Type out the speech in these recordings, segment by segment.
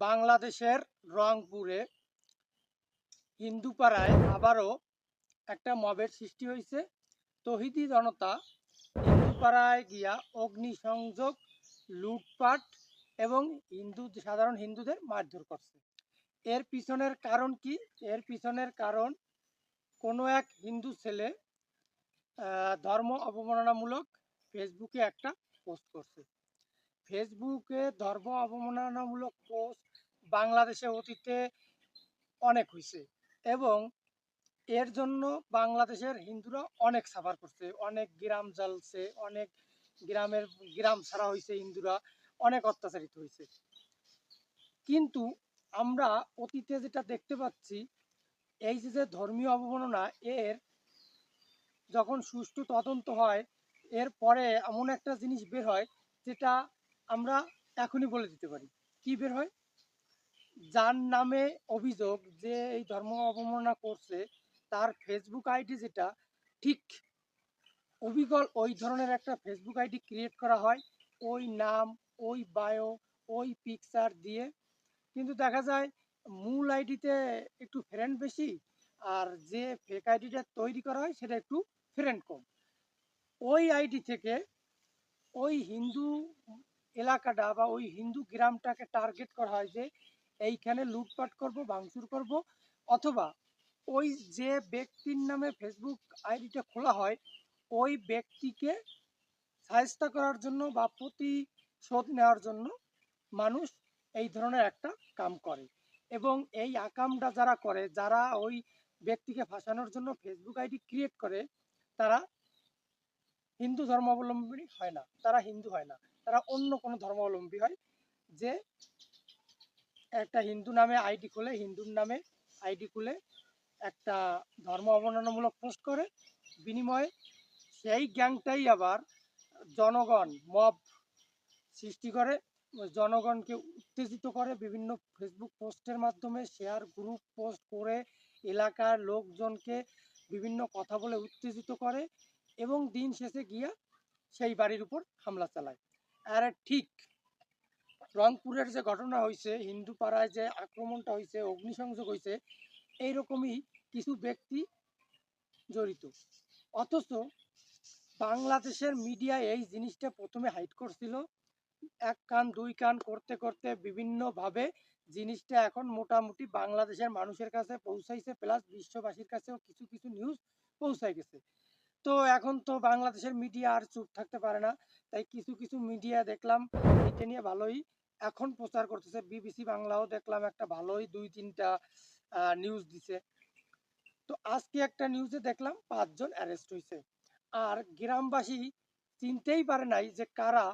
বাংলাদেশের রংপুরে হিন্দুপাড়ায় আবারও একটা মবের সৃষ্টি হয়েছে। তহিদি জনতা হিন্দুপাড়ায় গিয়া অগ্নিসংযোগ, লুটপাট এবং হিন্দু, সাধারণ হিন্দুদের মারধর করছে। এর পিছনের কারণ কি? এর পিছনের কারণ কোনো এক হিন্দু ছেলে ধর্ম অবমাননামূলক ফেসবুকে একটা পোস্ট করছে। ফেসবুকে ধর্ম অবমাননামূলক পোস্ট বাংলাদেশে অতীতে অনেক হয়েছে এবং এর জন্য বাংলাদেশের হিন্দুরা অনেক সাফার করছে। অনেক গ্রাম জ্বালছে, অনেক গ্রামের, গ্রাম ছাড়া হয়েছে হিন্দুরা, অনেক অত্যাচারিত হয়েছে কিন্তু আমরা অতীতে যেটা দেখতে পাচ্ছি, এই যে যে ধর্মীয় অবমাননা, এর যখন সুষ্ঠু তদন্ত হয়, এর পরে এমন একটা জিনিস বের হয়, যেটা আমরা এখনই বলে দিতে পারি। কি বের হয়? যার নামে অভিযোগ যে এই ধর্ম অবমাননা করছে, তার ফেসবুক আইডি যেটা, ঠিক অবিকল ওই ধরনের একটা ফেসবুক আইডি ক্রিয়েট করা হয়। ওই নাম, ওই বায়ো ওই পিকচার দিয়ে। কিন্তু দেখা যায়, মূল আইডিতে একটু ফ্রেন্ড বেশি, আর যে ফেক আইডিটা তৈরি করা হয়, সেটা একটু ফ্রেন্ড কম। ওই আইডি থেকে ওই হিন্দু এলাকাটা বা ওই হিন্দু গ্রামটাকে টার্গেট করা হয় যে এইখানে লুটপাট করব, ভাঙচুর করব, অথবা ওই যে ব্যক্তির নামে ফেসবুক আইডিটা খোলা হয়, ওই ব্যক্তিকে সাহায্য করার জন্য বা প্রতিশোধ নেওয়ার জন্য মানুষ এই ধরনের একটা কাম করে। এবং এই আকামটা যারা করে, যারা ওই ব্যক্তিকে ফাঁসানোর জন্য ফেসবুক আইডি ক্রিয়েট করে, তারা হিন্দু ধর্মাবলম্বী হয় না। তারা হিন্দু হয় না। তারা অন্য কোনো ধর্মাবলম্বী হয় যে একটা হিন্দু নামে আইডি খুলে, হিন্দুর নামে আইডি খুলে একটা ধর্ম অবমাননামূলক পোস্ট করে। বিনিময়ে সেই গ্যাংটাই আবার জনগণ মব সৃষ্টি করে, জনগণকে উত্তেজিত করে বিভিন্ন ফেসবুক পোস্টের মাধ্যমে শেয়ার গ্রুপ পোস্ট করে এলাকার লোকজনকে বিভিন্ন কথা বলে উত্তেজিত করে এবং দিন শেষে গিয়া সেই বাড়ির উপর হামলা চালায়। আর ঠিক রংপুরের যে ঘটনা হয়েছে হিন্দু পাড়ায় যে আক্রমণটা হয়েছে অগ্নিসংযোগ হয়েছে এইরকমই কিছু ব্যক্তি জড়িত। অথচ বাংলাদেশের মিডিয়া এই জিনিসটা প্রথমে হাইড করছিল। এক কান, দুই কান করতে করতে বিভিন্নভাবে জিনিসটা এখন মোটামুটি বাংলাদেশের মানুষের কাছে পৌঁছাইছে, প্লাস বিশ্ববাসীর কাছেও কিছু কিছু নিউজ পৌঁছাই গেছে। তো এখন তো বাংলাদেশের মিডিয়া আর চুপ থাকতে পারে না। তাই কিছু কিছু মিডিয়া দেখলাম, এটা নিয়ে ভালোই এখন প্রচার করতেছে। বিবিসি বাংলাও দেখলাম একটা ভালোই দুই, তিনটা নিউজ দিছে। তো আজকে একটা নিউজে দেখলাম পাঁচজন অ্যারেস্ট হয়েছে আর গ্রামবাসী চিনতেই পারে নাই যে কারা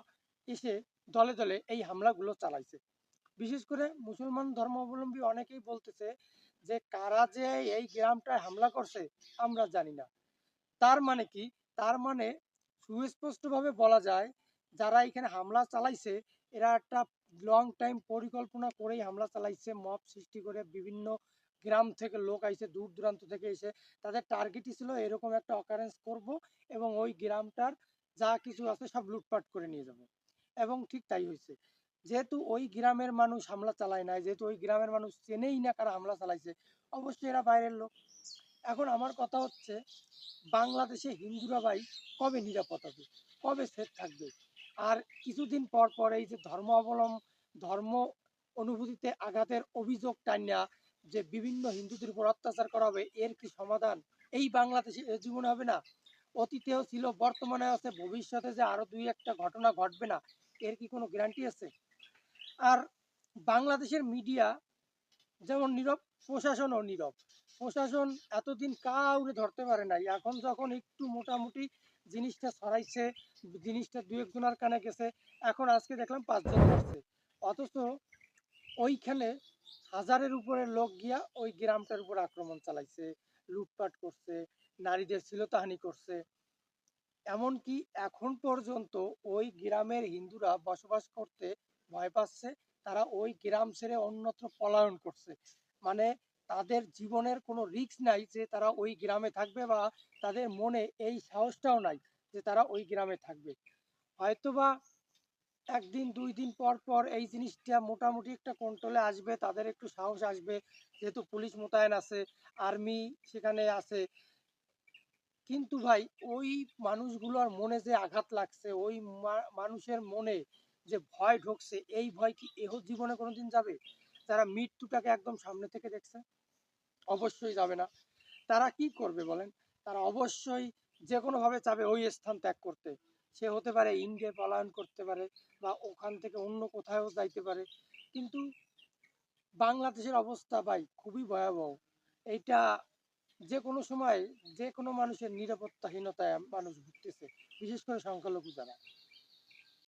এসে দলে দলে এই হামলাগুলো চালাইছে। বিশেষ করে মুসলমান ধর্মাবলম্বী অনেকেই বলতেছে যে কারা যে এই গ্রামটায় হামলা করছে আমরা জানি না। তার মানে কি? তার মানে সুস্পষ্টভাবে বলা যায়, যারা এখানে হামলা চালাইছে, এরা একটা লং টাইম পরিকল্পনা করেই হামলা চালাইছে, মব সৃষ্টি করে বিভিন্ন গ্রাম থেকে লোক আইছে, দূর দূরান্ত থেকে এসে তাদের টার্গেটই ছিল এরকম একটা অকারেন্স করব এবং ওই গ্রামটার যা কিছু আছে সব লুটপাট করে নিয়ে যাব। এবং ঠিক তাই হয়েছে যেহেতু ওই গ্রামের মানুষ হামলা চালায় নাই, যেহেতু ওই গ্রামের মানুষ চেনেই না কারা হামলা চালাইছে, অবশ্যই এরা বাইরের লোক। এখন আমার কথা হচ্ছে, বাংলাদেশে হিন্দুরা ভাই কবে নিরাপদ হবে? কবে সেফ থাকবে? আর কিছুদিন পর পর এই যে ধর্ম অবলম্ব, ধর্ম অনুভূতিতে আঘাতের অভিযোগ টান্যা যে বিভিন্ন হিন্দুদের উপর অত্যাচার করা হবে, এর কি সমাধান? এই বাংলাদেশে এ জীবনে হবে না? অতীতেও ছিল বর্তমানে আছে, ভবিষ্যতে যে আরও দুই একটা ঘটনা ঘটবে না, এর কি কোনো গ্যারান্টি আছে? আর বাংলাদেশের মিডিয়া যেমন নীরব, প্রশাসনও নীরব। প্রশাসন এতদিন কাউরে ধরতে পারে নাই, এখন যখন একটু মোটামুটি জিনিসটা ছড়াইছে জিনিসটা দু একজনের কানে গেছে, এখন আজকে দেখলাম পাঁচজন ধরছে অথচ ওইখানে হাজারের উপরে লোক গিয়া ওই গ্রামটার উপর আক্রমণ চালাইছে, লুটপাট করছে, নারীদের শ্লীলতাহানি করছে। এমনকি এখন পর্যন্ত ওই গ্রামের হিন্দুরা বসবাস করতে ভয় পাচ্ছে, তারা ওই গ্রাম ছেড়ে অন্যত্র পলায়ন করছে। মানে তাদের জীবনের কোনো রিস্ক নাই যে তারা ওই গ্রামে থাকবে বা তাদের মনে এই সাহসটাও নাই যে তারা ওই গ্রামে থাকবে। হয়তোবা একদিন, দুই দিন পর পর এই জিনিসটা মোটামুটি একটা কন্ট্রোলে আসবে, তাদের একটু সাহস আসবে, যেহেতু পুলিশ মোতায়েন আছে আর্মি সেখানে আছে। কিন্তু ভাই, ওই মানুষগুলোর মনে যে আঘাত লাগছে, ওই মানুষের মনে যে ভয় ঢুকছে, এই ভয় কি এহ জীবনে কোনোদিন যাবে? যারা মৃত্যুটাকে একদম সামনে থেকে দেখছে। অবশ্যই যাবে না। তারা কি করবে বলেন? তারা অবশ্যই যে কোনো ভাবে চাবে ওই স্থান ত্যাগ করতে। সে হতে পারে ইন্ডিয়া পলায়ন করতে পারে বা ওখান থেকে অন্য কোথাও যাইতে পারে। কিন্তু বাংলাদেশের অবস্থা ভাই খুবই ভয়াবহ। এইটা যে কোনো সময় যে কোনো মানুষের নিরাপত্তাহীনতায় মানুষ ভুগতেছে। বিশেষ করে সংখ্যালঘু যারা।